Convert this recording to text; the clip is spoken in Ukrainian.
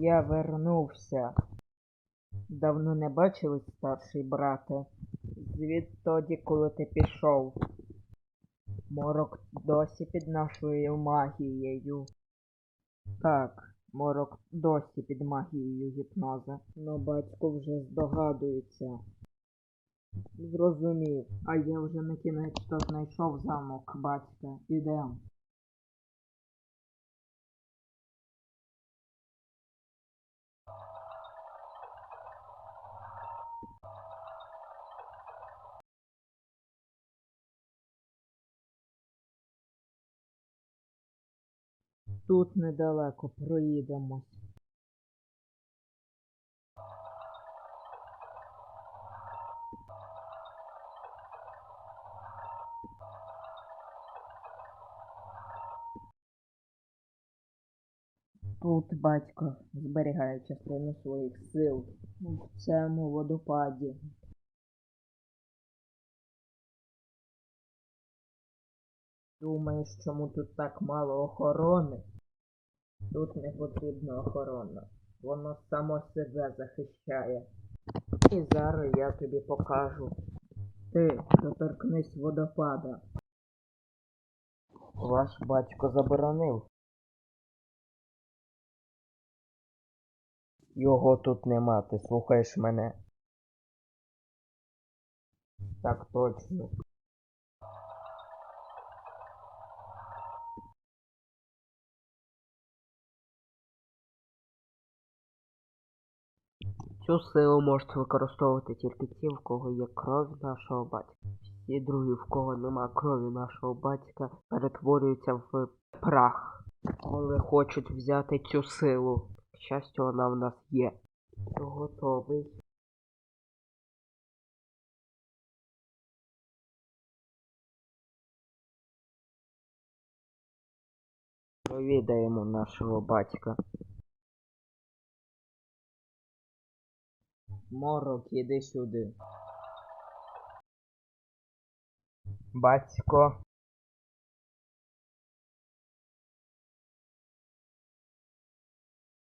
Я вернувся. Давно не бачились, старший брате. Звідтоді, коли ти пішов. Морок досі під нашою магією. Так, морок досі під магією гіпноза. Но батько вже здогадується. Зрозумів, а я вже на кінець то знайшов замок батька. Ідем. Тут недалеко проїдемось. Тут батько зберігає частину своїх сил в цьому водопаді. Думаєш, чому тут так мало охорони? Тут не потрібна охорона. Воно само себе захищає. І зараз я тобі покажу. Ти доторкнись водопада. Ваш батько заборонив. Його тут нема, ти слухаєш мене. Так точно. Цю силу можуть використовувати тільки ті, в кого є кров нашого батька. Всі другі, в кого нема крові нашого батька, перетворюються в прах, коли хочуть взяти цю силу. К щастю, вона в нас є. То готовий. Провідаємо нашого батька. Морок, іди сюди. Батько.